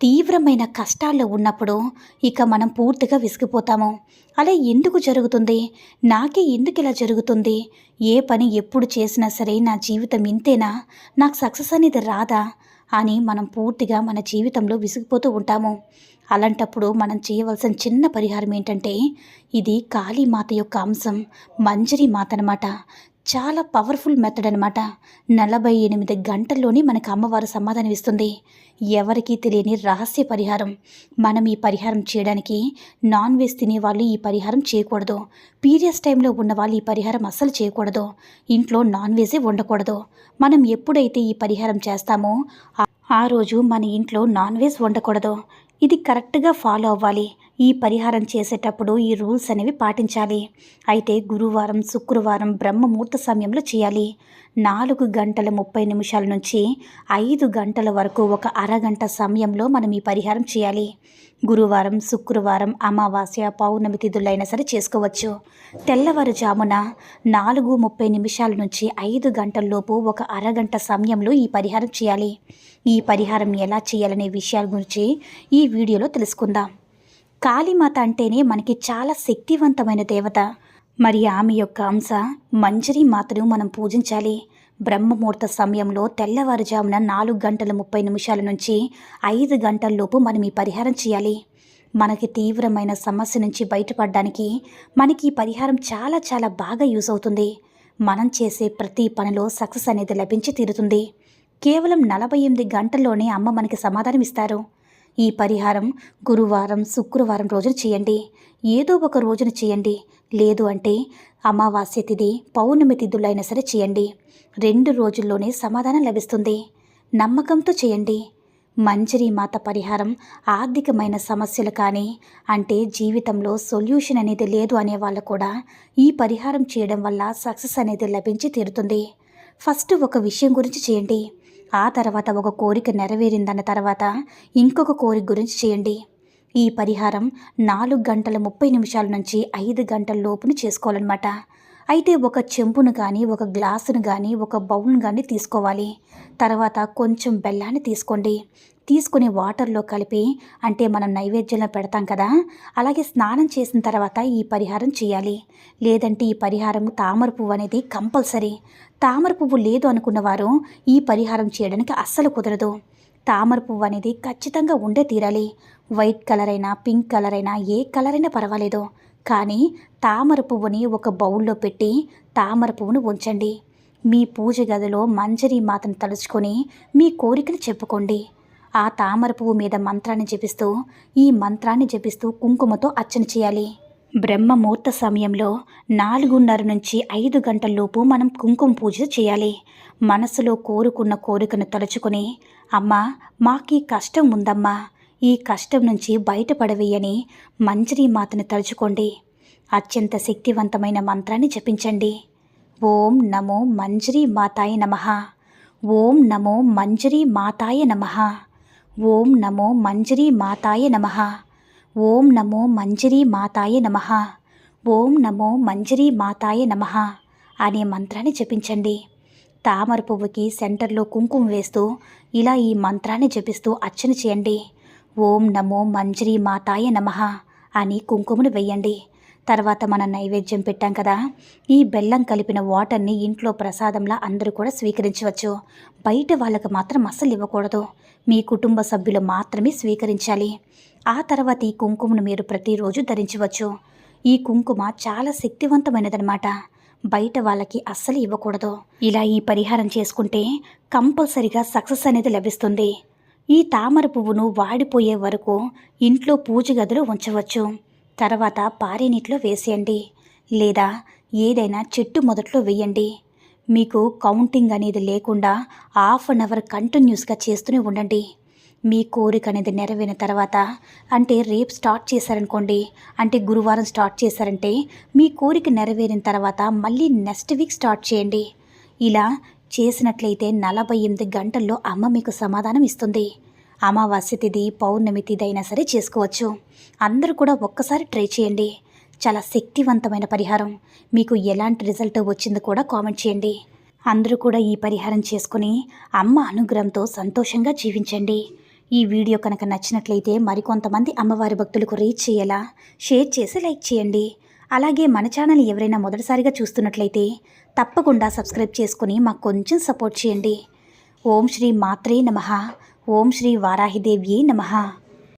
తీవ్రమైన కష్టాల్లో ఉన్నప్పుడు ఇక మనం పూర్తిగా విసిగిపోతాము. అలా ఎందుకు జరుగుతుంది? నాకే ఎందుకు ఇలా జరుగుతుంది? ఏ పని ఎప్పుడు చేసినా సరే నా జీవితం ఇంతేనా? నాకు సక్సెస్ అనేది రాదా? అని మనం పూర్తిగా మన జీవితంలో విసిగిపోతూ ఉంటాము. అలాంటప్పుడు మనం చేయవలసిన చిన్న పరిహారం ఏంటంటే ఇది కాళీమాత యొక్క అంశం మంజరి మాత అనమాట చాలా పవర్ఫుల్ మెథడ్ అనమాట నలభై ఎనిమిది గంటల్లోనే మనకు అమ్మవారు సమాధానం ఇస్తుంది. ఎవరికీ తెలియని రహస్య పరిహారం. మనం ఈ పరిహారం చేయడానికి నాన్ వెజ్ తినే వాళ్ళు ఈ పరిహారం చేయకూడదు. పీరియడ్స్ టైంలో ఉన్న వాళ్ళు ఈ పరిహారం అస్సలు చేయకూడదు. ఇంట్లో నాన్ వెజే ఉండకూడదు మనం ఎప్పుడైతే ఈ పరిహారం చేస్తామో ఆ- ఆ రోజు మన ఇంట్లో నాన్ వెజ్ ఉండకూడదు ఇది కరెక్ట్గా ఫాలో అవ్వాలి. ఈ పరిహారం చేసేటప్పుడు ఈ రూల్స్ అనేవి పాటించాలి. అయితే గురువారం శుక్రవారం బ్రహ్మముహూర్త సమయంలో చేయాలి. నాలుగు గంటల ముప్పై నిమిషాల నుంచి ఐదు గంటల వరకు ఒక అరగంట సమయంలో మనం ఈ పరిహారం చేయాలి. గురువారం శుక్రవారం అమావాస్య పౌర్ణమి తిథులైనా సరే చేసుకోవచ్చు. తెల్లవారుజామున నాలుగు ముప్పై నిమిషాల నుంచి ఐదు గంటల్లోపు ఒక అరగంట సమయంలో ఈ పరిహారం చేయాలి. ఈ పరిహారం ఎలా చేయాలనే విషయాల గురించి ఈ వీడియోలో తెలుసుకుందాం. కాళీమాత అంటేనే మనకి చాలా శక్తివంతమైన దేవత. మరి ఆమె యొక్క అంశ మంజరి మాతను మనం పూజించాలి. బ్రహ్మముహూర్త సమయంలో తెల్లవారుజామున నాలుగు గంటల ముప్పై నిమిషాల నుంచి ఐదు గంటల్లోపు మనం ఈ పరిహారం చేయాలి. మనకి తీవ్రమైన సమస్య నుంచి బయటపడడానికి మనకి ఈ పరిహారం చాలా చాలా బాగా యూస్ అవుతుంది. మనం చేసే ప్రతి పనిలో సక్సెస్ అనేది లభించి తీరుతుంది. కేవలం నలభై ఎనిమిది గంటల్లోనే అమ్మ మనకి సమాధానం ఇస్తారు ఈ పరిహారం గురువారం శుక్రవారం రోజున చేయండి. ఏదో ఒక రోజున చేయండి. లేదు అంటే అమావాస్య తిథి పౌర్ణమి తిథులైనా సరే చేయండి. రెండు రోజుల్లోనే సమాధానం లభిస్తుంది. నమ్మకంతో చేయండి. మంజరి మాత పరిహారం ఆర్థికమైన సమస్యలు కానీ అంటే జీవితంలో సొల్యూషన్ అనేది లేదు అనే వాళ్ళు కూడా ఈ పరిహారం చేయడం వల్ల సక్సెస్ అనేది లభించి తీరుతుంది. ఫస్ట్ ఒక విషయం గురించి చేయండి. ఆ తర్వాత ఒక కోరిక నెరవేరిందన్న తర్వాత ఇంకొక కోరిక గురించి చేయండి. ఈ పరిహారం నాలుగు గంటల ముప్పై నిమిషాల నుంచి ఐదు గంటల లోపును చేసుకోవాలన్నమాట. అయితే ఒక చెంపును కానీ ఒక గ్లాసును కానీ ఒక బౌల్ను కానీ తీసుకోవాలి. తర్వాత కొంచెం బెల్లాన్ని తీసుకోండి. తీసుకుని వాటర్లో కలిపి అంటే మనం నైవేద్యంలో పెడతాం కదా అలాగే స్నానం చేసిన తర్వాత ఈ పరిహారం చేయాలి. లేదంటే ఈ పరిహారం తామర పువ్వు అనేది కంపల్సరీ. తామర పువ్వు లేదు అనుకున్నవారు ఈ పరిహారం చేయడానికి అస్సలు కుదరదు. తామర పువ్వు అనేది ఖచ్చితంగా ఉండే తీరాలి. వైట్ కలర్ అయినా పింక్ కలర్ అయినా ఏ కలర్ అయినా పర్వాలేదు. కానీ తామర పువ్వుని ఒక బౌల్లో పెట్టి తామర పువ్వును ఉంచండి. మీ పూజ గదిలో మంజరి మాతను తలుచుకొని మీ కోరికను చెప్పుకోండి. ఆ తామర పువ్వు మీద మంత్రాన్ని జపిస్తూ ఈ మంత్రాన్ని జపిస్తూ కుంకుమతో అర్చన చేయాలి. బ్రహ్మ ముహూర్త సమయంలో నాలుగున్నర నుంచి ఐదు గంటల్లోపు మనం కుంకుమ పూజ చేయాలి. మనసులో కోరుకున్న కోరికను తలుచుకొని అమ్మా మాకీ కష్టం ఉందమ్మా ఈ కష్టం నుంచి బయటపడవేయని మంజరి మాతను తలుచుకోండి. అత్యంత శక్తివంతమైన మంత్రాన్ని జపించండి. ఓం నమో మంజరి మాతాయ నమః. ఓం నమో మంజరి మాతాయ నమః. ఓం నమో మంజరి మాతాయ నమః. ఓం నమో మంజరి మాతాయ నమః. ఓం నమో మంజరి మాతాయ నమః అనే మంత్రాన్ని జపించండి. తామర పువ్వుకి సెంటర్లో కుంకుమ వేస్తూ ఇలా ఈ మంత్రాన్ని జపిస్తూ అర్చన చేయండి. ఓం నమో మంజరి మాతాయ నమః అని కుంకుమను వెయ్యండి తర్వాత మన నైవేద్యం పెట్టాం కదా. ఈ బెల్లం కలిపిన వాటర్ని ఇంట్లో ప్రసాదంలా అందరూ కూడా స్వీకరించవచ్చు. బయట వాళ్ళకి మాత్రం అస్సలు ఇవ్వకూడదు. మీ కుటుంబ సభ్యులు మాత్రమే స్వీకరించాలి. ఆ తర్వాత ఈ కుంకుమను మీరు ప్రతిరోజు ధరించవచ్చు. ఈ కుంకుమ చాలా శక్తివంతమైనదనమాట బయట వాళ్ళకి అస్సలు ఇవ్వకూడదు. ఇలా ఈ పరిహారం చేసుకుంటే కంపల్సరిగా సక్సెస్ అనేది లభిస్తుంది. ఈ తామర పువ్వును వాడిపోయే వరకు ఇంట్లో పూజ గదిలో ఉంచవచ్చు. తర్వాత పారే నీటిలో వేసేయండి. లేదా ఏదైనా చెట్టు మొదట్లో వేయండి. మీకు కౌంటింగ్ అనేది లేకుండా హాఫ్ అన్ అవర్ కంటిన్యూస్గా చేస్తూనే ఉండండి. మీ కోరిక అనేది నెరవేరిన తర్వాత అంటే రేపు స్టార్ట్ చేశారనుకోండి అంటే గురువారం స్టార్ట్ చేశారంటే మీ కోరిక నెరవేరిన తర్వాత మళ్ళీ నెక్స్ట్ వీక్ స్టార్ట్ చేయండి. ఇలా చేసినట్లయితే నలభై ఎనిమిది గంటల్లో అమ్మ మీకు సమాధానం ఇస్తుంది. అమావాస్య తిథి పౌర్ణమి తిథి అయినా సరే చేసుకోవచ్చు. అందరూ కూడా ఒక్కసారి ట్రై చేయండి. చాలా శక్తివంతమైన పరిహారం. మీకు ఎలాంటి రిజల్ట్ వచ్చిందో కూడా కామెంట్ చేయండి. అందరూ కూడా ఈ పరిహారం చేసుకుని అమ్మ అనుగ్రహంతో సంతోషంగా జీవించండి. ఈ వీడియో కనుక నచ్చినట్లయితే మరికొంతమంది అమ్మవారి భక్తులకు రీచ్ చేయేలా? షేర్ చేసి లైక్ చేయండి. అలాగే మన ఛానల్ ఎవరైనా మొదటిసారిగా చూస్తున్నట్లయితే తప్పకుండా సబ్స్క్రైబ్ చేసుకుని మాకు కొంచెం సపోర్ట్ చేయండి. ఓం శ్రీ మాత్రే నమః. ఓం శ్రీ వారాహిదేవ్యే నమః.